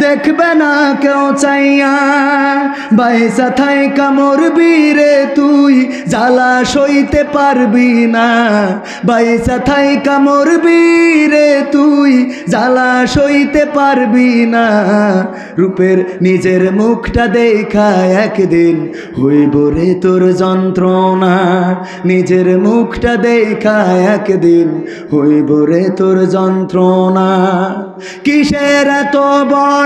দেখবে না কেউ চাইয়া। বাইসা থাই কামর বীরে তুই, জ্বালা সইতে পারবি না। বাইসা থাই কামর বীরে তুই, জ্বালা সইতে পারবি না। রূপের নিজের মুখটা দেখা একদিন হইব রে তোর যন্ত্রণা। নিজের মুখটা দেখা একদিন হইব রে তোর যন্ত্রণা। কিসের এত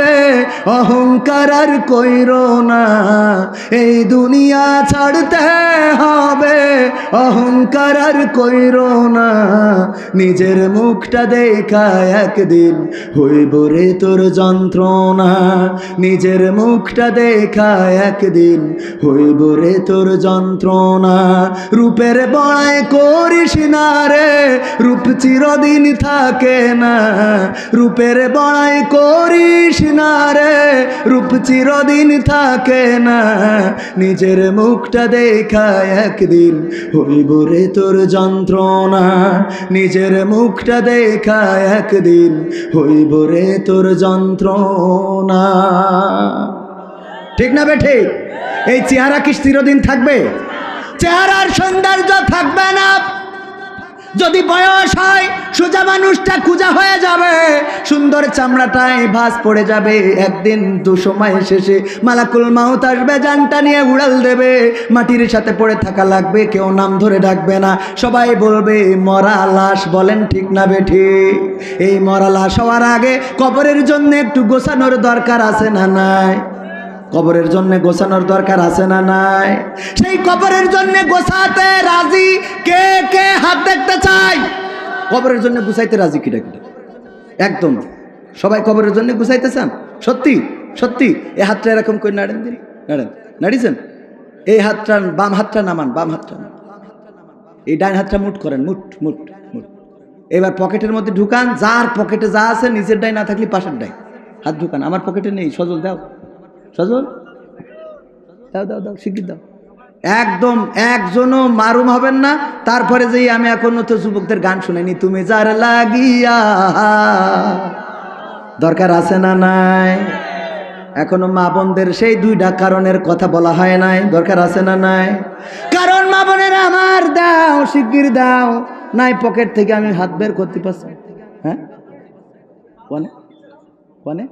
হবে, অহংকার আর কইর না। এই দুনিয়া ছাড়তে হবে, অহংকার আর কইর না। নিজের মুখটা দেখা একদিন হইব রে তোর যন্ত্রণা। নিজের মুখটা দেখা একদিন হইব রে তোর যন্ত্রণা। রূপের বড়াই করিস না রে, রূপ চিরদিন থাকে না। রূপের বড়াই করিস না রূপ চিরদিন থাকে না। নিজের মুখটা দেখা একদিন হইব রে তোর যন্ত্রণা। নিজের মুখটা দেখা একদিন হইব রে তোর যন্ত্রণা। ঠিক না বেঠে? এই চেহারা কি চিরদিন থাকবে? চেহারার সৌন্দর্য থাকবে না। যদি বয়স হয়, সোজা মানুষটা কুজা হয়ে যাবে। সুন্দর চামড়াটাই ভাস পড়ে যাবে। একদিন দু সময় শেষে মালাকুল মাউত আসবে, জানটা নিয়ে উড়াল দেবে। মাটির সাথে পড়ে থাকা লাগবে, কেউ নাম ধরে ডাকবে না। সবাই বলবে, মরা লাশ। বলেন, ঠিক না বেঠি এই মরা লাশ হওয়ার আগে কবরের জন্য একটু গোছানোর দরকার আছে না নাই? কবরের জন্য গোছানোর দরকার আছে না নাই? সেই কবরের জন্য গোছাতে রাজি কে কে হাত দেখতে চাই কবরের জন্য গুছাইতে রাজি কিটা কিটা একদম। সবাই কবরের জন্য গুছাইতে চান সত্যি? সত্যি? এই হাতটা এরকম করে নাড়েন দিন নাড়েন। নাড়িছেন? এই হাতটা, বাম হাতটা নামান, বাম হাতটা। এই ডাইন হাতটা মুট করেন, মুট মুট মুট। এবার পকেটের মধ্যে ঢুকান, যার পকেটে যা আছে নিজের ডাই না থাকলে পাশের ডাই। হাত ঢুকান, আমার পকেটে নেই, সজল দাও। সজল? দাও দাও দাও, শিগগির দাও। একদম একজনও মারুম হবেন না। তারপরে যেই আমি এখন তো যুবকদের গান শুনাইনি, তুমি যার লাগিয়া দরকার আছে না নাই? এখনও মা বোনদের সেই দুইটা কারণের কথা বলা হয় নাই। দরকার আছে না নাই? কারণ মা বোনের আমার দাও, শিগগির দাও। নাই, পকেট থেকে আমি হাত বের করতে পারছি। হ্যাঁ? কোনে কোনে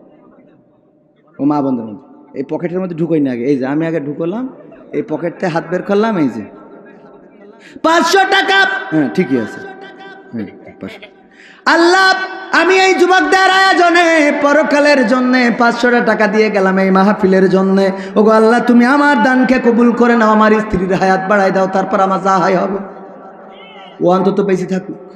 ও মা বোনদের মধ্যে। এই পকেটের মধ্যে ঢুকোই না আগে। এই যে আমি আগে ঢুকলাম এই পকেটতে হাত বের করলাম এই যে। পাঁচশো টাকা। হ্যাঁ ঠিকই আছে। পাঁচশো। আল্লাহ আমি এই যুবকদের আয়োজনে পরকালের জন্য পাঁচশো টাকা দিয়ে গেলাম এই মাহফিলের জন্য। ওগো আল্লাহ তুমি আমার দানকে কবুল করে নাও আমার স্ত্রীর হায়াত বাড়াই দাও তারপর আমার যা হয় হবে। ও অন্তত বেশি থাকুক।